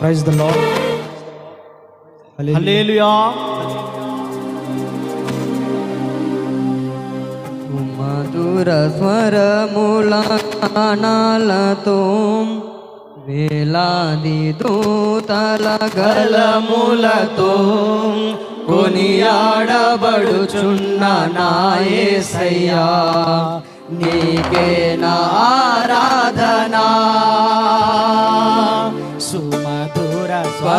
Praise the lord hallelujah మధుర స్వరముల నాలతో వేలాది దూతల గలములతో కొనియాడబడుచున్న నాయసయ్యా నీకే నా ఆరాధనా.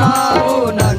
না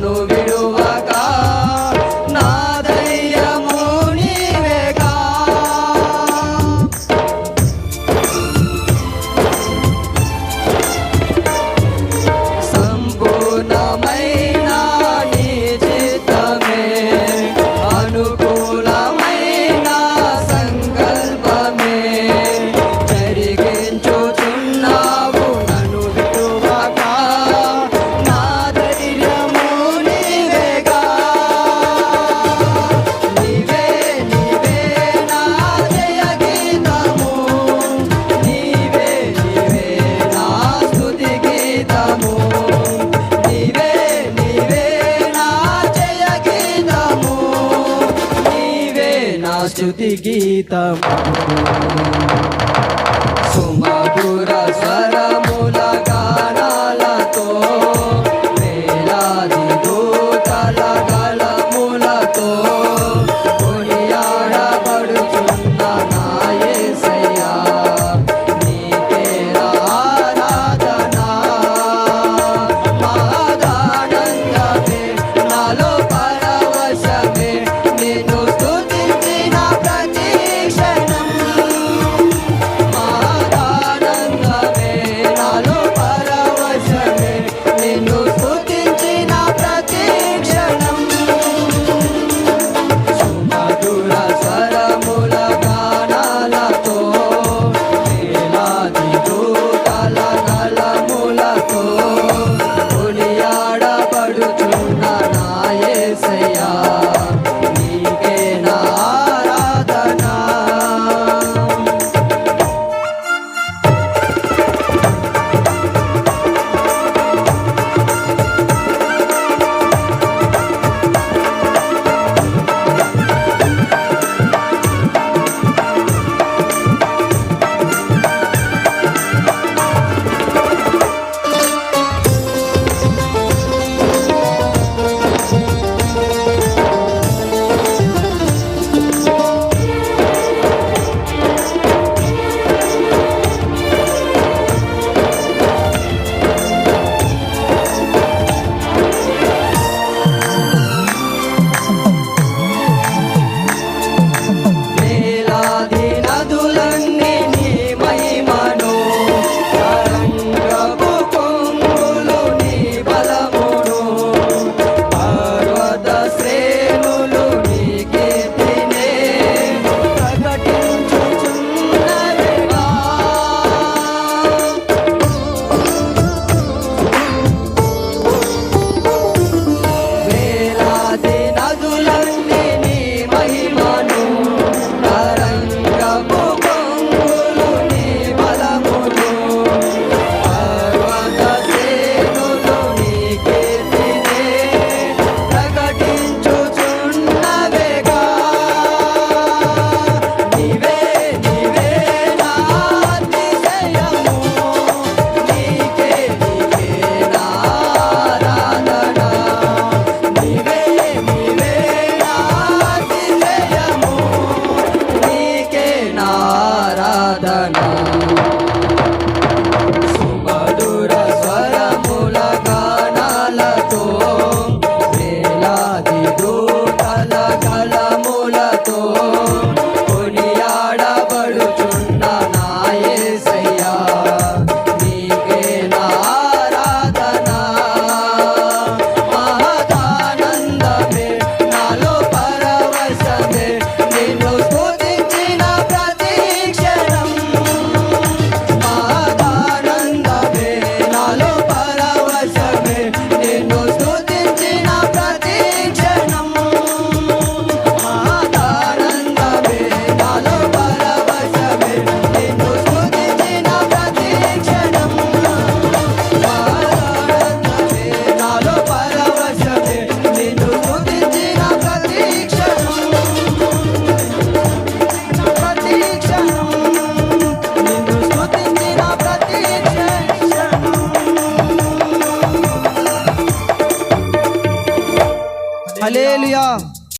నా స్తుతి గీతము